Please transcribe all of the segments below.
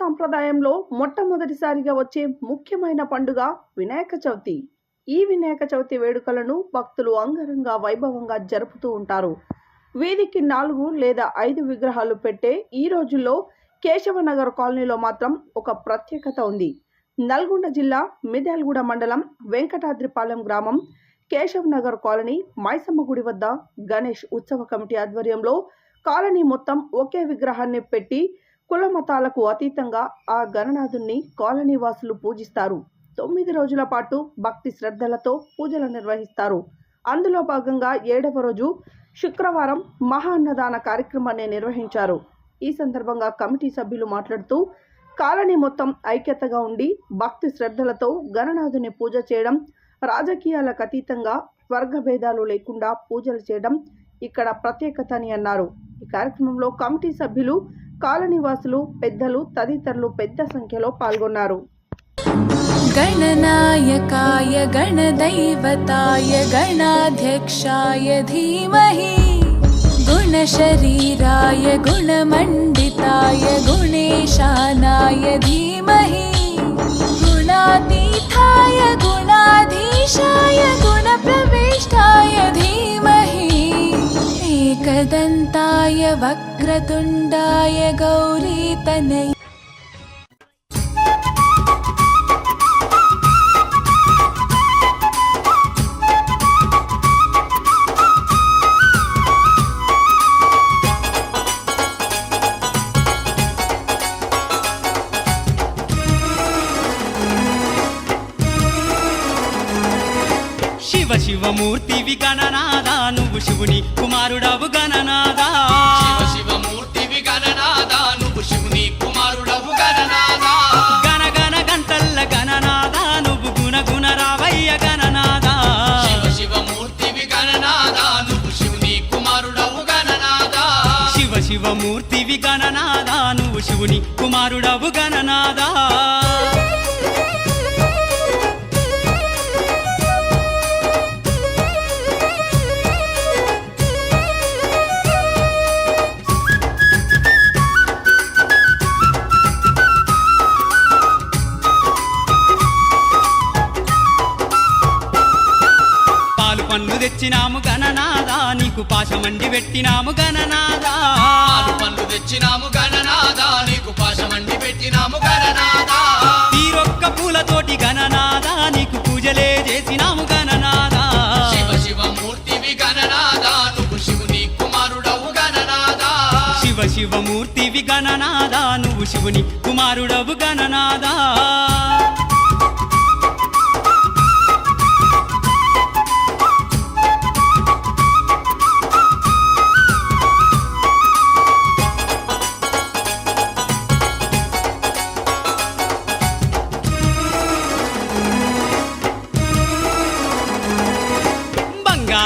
సాంప్రదాయంలో మొట్టమొదటిసారిగా వచ్చే ముఖ్యమైన పండుగ వినాయక చవితి. ఈ వినాయక చవితి వేడుకలను భక్తులు అంగరంగ వైభవంగా జరుపుతూ ఉంటారు. వీధికి నాలుగు లేదా ఐదు విగ్రహాలు పెట్టే ఈ రోజుల్లో కేశవనగర్ కాలనీలో మాత్రం ఒక ప్రత్యేకత ఉంది. నల్గొండ జిల్లా మిర్యాలగూడ మండలం వెంకటాద్రిపాలెం గ్రామం కేశవ్ నగర్ కాలనీ మైసమ్మ గుడి వద్ద గణేష్ ఉత్సవ కమిటీ ఆధ్వర్యంలో కాలనీ మొత్తం ఒకే విగ్రహాన్ని పెట్టి కుల మతాలకు అతీతంగా ఆ గణనాథుణ్ణి కాలనీ వాసులు పూజిస్తారు. తొమ్మిది రోజుల పాటు భక్తి శ్రద్ధలతో పూజలు నిర్వహిస్తారు. అందులో భాగంగా ఏడవ రోజు శుక్రవారం మహా అన్నదాన కార్యక్రమాన్ని నిర్వహించారు. ఈ సందర్భంగా కమిటీ సభ్యులు మాట్లాడుతూ కాలనీ మొత్తం ఐక్యతగా ఉండి భక్తి శ్రద్ధలతో గణనాథుని పూజ చేయడం రాజకీయాలకు అతీతంగా స్వర్గభేదాలు లేకుండా పూజలు చేయడం ఇక్కడ ప్రత్యేకత అని అన్నారు. ఈ కార్యక్రమంలో కమిటీ సభ్యులు కాలనీవాసులు పెద్దలు తదితరులు పెద్ద సంఖ్యలో పాల్గొన్నారు गणनायकाय गणदैवताय गणाध्यक्षाय धीमहि गुणशरीराय गुणमण्डिताय गुणेशानाय धीमहि गुणातीताय गुणाधीशाय गुणप्रविष्टाय धीमहि एकदन्ताय वक्रतुण्डाय गौरीतनय శివ శివమూర్తివి గణనాదా నువ్వు శివుని కుమారుడవు గణనాదా నీ కుమారుడవు గణనాదా పాలు తెచ్చినాము గణనాదా నీకు పాశమండి పెట్టినాము గణనాదా పన్ను తెచ్చినాము గణనాదా నీకు పాశమండి పెట్టినాము గణనాదా తీరొక్క పూలతోటి గణనాదా నీకు పూజలే చేసినాము గణనాదా శివ శివమూర్తివి గణనాదా నువ్వు శివుని కుమారుడవు గణనాదా శివ గణనాదా నువ్వు శివుని కుమారుడవు గణనాదా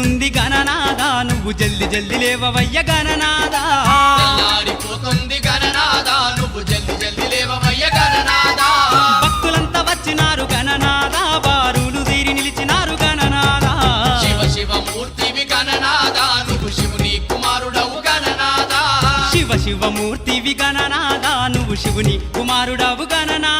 తెల్లారిపోతుంది గణనాదా నువ్వు జల్ది జల్ది లేవవయ్య గణనాదా తెల్లారిపోతుంది గణనాదా నువ్వు జల్ది జల్ది లేవవయ్య గణనాదా భక్తులంతా వచ్చినారు గణనాదా బారులు తీరి నిలిచినారు గణనాదా శివ శివ మూర్తివి గణనాదా నువ్వు శివుని కుమారుడవు గణనాదా శివ శివ మూర్తివి గణనాదా నువ్వు శివుని కుమారుడవు గణనాదా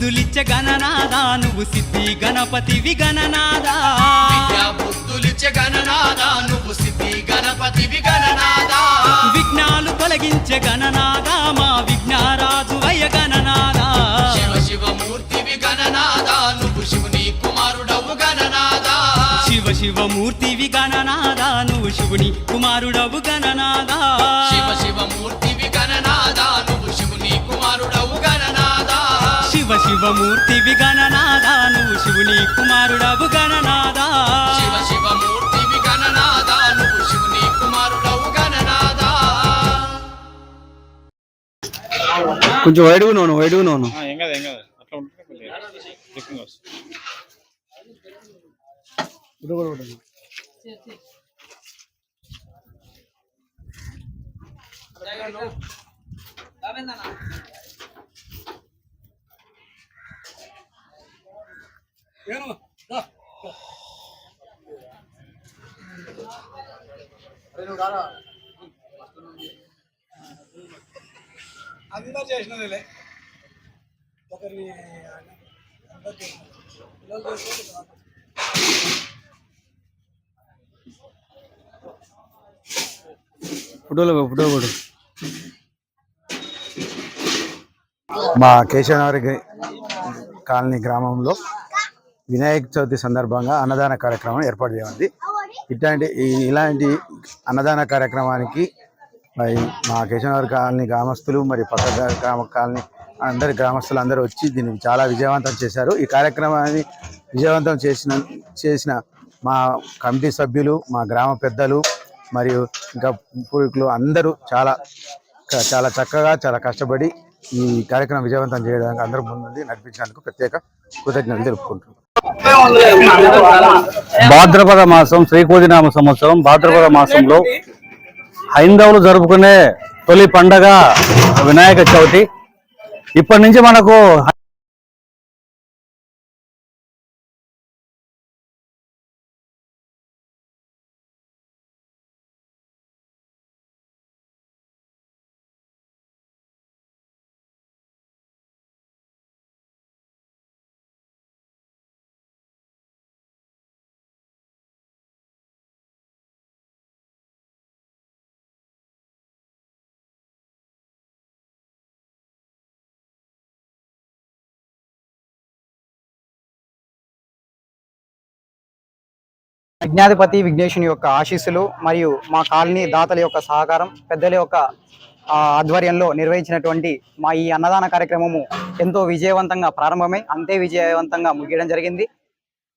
బుద్ధులిచ్చ గణనాదా నువ్వు సిద్ధి గణపతివి గణనాదా బుద్ధులిచ్చే గణనాదా నువ్వు సిద్ధి గణపతివి గణనాదా విఘ్నాలు తొలగించే గణనాదా మా విఘ్నారాజు వయ గణనాదా శివ శివ మూర్తివి గణనాదా నువ్వు శివుని కుమారుడవు గణనాదా శివ శివ మూర్తివి గణనాదా నువ్వు శివుని కుమారుడవు గణనాదా శివ శివ మూర్తివి గణనాదా నువ్వు శివుని కుమారుడవు గణనాదా శివ శివ మూర్తివి గణనాదా నువ్వు శివుని కుమారుడవు గణనాదా కొంచెం వైడ్గా నూనె వైడ్గా నూనె ఏం కాదు ఏం కాదు. అట్లా ఉంటే కొద్దిగా క్లిక్కింగ్ వస్తుంది. అందరు చేసినదిలే. ఒకరి ఫోటోలో ఫోటో కూడా మా కేశవనగర్ గ్రా- కాలనీ గ్రామంలో వినాయక చవితి సందర్భంగా అన్నదాన కార్యక్రమం ఏర్పాటు చేయండి ఇట్లాంటి ఈ- ఇలాంటి అన్నదాన కార్యక్రమానికి మరి మా కేశవనగర్ కాలనీ గ్రామస్తులు మరి పక్క గ్రామ కాలనీ అందరి గ్రామస్తులు అందరూ వచ్చి దీన్ని చాలా విజయవంతం చేశారు. ఈ కార్యక్రమాన్ని విజయవంతం చేసిన చేసిన మా కమిటీ సభ్యులు మా గ్రామ పెద్దలు మరియు ఇంకా పూర్వీకులు అందరూ చాలా చాలా చక్కగా చాలా కష్టపడి ఈ కార్యక్రమం విజయవంతం చేయడానికి అందరూ ముందు నడిపించినందుకు ప్రత్యేక కృతజ్ఞతలు తెలుపుకుంటున్నాం. భాద్రపద మాసం శ్రీకోదినామ సంవత్సరం భాద్రపద మాసంలో హైందవులు జరుపుకునే తొలి పండగ వినాయక చవితి. ఇప్పటి నుంచి మనకు విజ్ఞాధిపతి విఘ్నేశుని యొక్క ఆశీస్సులు మరియు మా కాలనీ దాతల యొక్క సహకారం పెద్దల యొక్క ఆధ్వర్యంలో నిర్వహించినటువంటి మా ఈ అన్నదాన కార్యక్రమము ఎంతో విజయవంతంగా ప్రారంభమై అంతే విజయవంతంగా ముగియడం జరిగింది.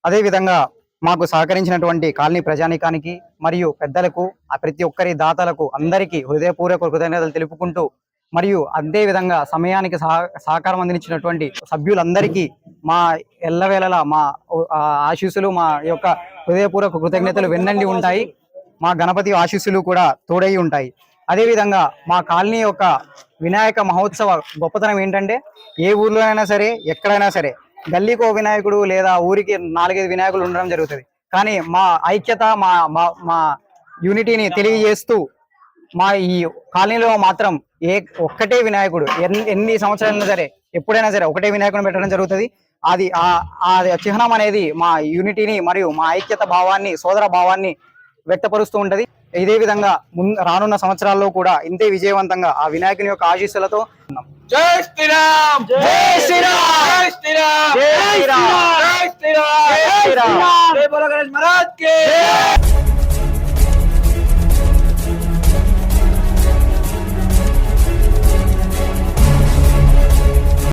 అదేవిధంగా మాకు సహకరించినటువంటి కాలనీ ప్రజానికానికి మరియు పెద్దలకు ఆ ప్రతి ఒక్కరి దాతలకు అందరికీ హృదయపూర్వక కృతజ్ఞతలు తెలుపుకుంటూ మరియు అదే విధంగా సమయానికి సహ సహకారం అందించినటువంటి సభ్యులందరికీ మా ఎల్లవేళలా మా ఆశీస్సులు మా యొక్క హృదయపూర్వక కృతజ్ఞతలు వెన్నండి ఉంటాయి. మా గణపతి ఆశీస్సులు కూడా తోడై ఉంటాయి. అదేవిధంగా మా కాలనీ యొక్క వినాయక మహోత్సవ గొప్పతనం ఏంటంటే ఏ ఊర్లో అయినా సరే ఎక్కడైనా సరే గల్లీకో వినాయకుడు లేదా ఊరికి నాలుగైదు వినాయకులు ఉండడం జరుగుతుంది. కానీ మా ఐక్యత మా మా మా యూనిటీని తెలియజేస్తూ మా ఈ కాలనీలో మాత్రం ఏ ఒక్కటే వినాయకుడు. ఎన్ని ఎన్ని సంవత్సరాలైనా సరే ఎప్పుడైనా సరే ఒకటే వినాయకుడిని పెట్టడం జరుగుతుంది. అది ఆ ఆ చిహ్నం అనేది మా యూనిటీని మరియు మా ఐక్యత భావాన్ని సోదర భావాన్ని వ్యక్తపరుస్తూ ఉంటది. ఇదే విధంగా రానున్న సంవత్సరాల్లో కూడా ఇంతే విజయవంతంగా ఆ వినాయకుని యొక్క ఆశీస్సులతో జై శ్రీరామ్! జై శ్రీరామ్! జై శ్రీరామ్! జై శ్రీరామ్! జై శ్రీరామ్! జై శ్రీరామ్! జై బోలో గణేష్ మహారాజ్కి!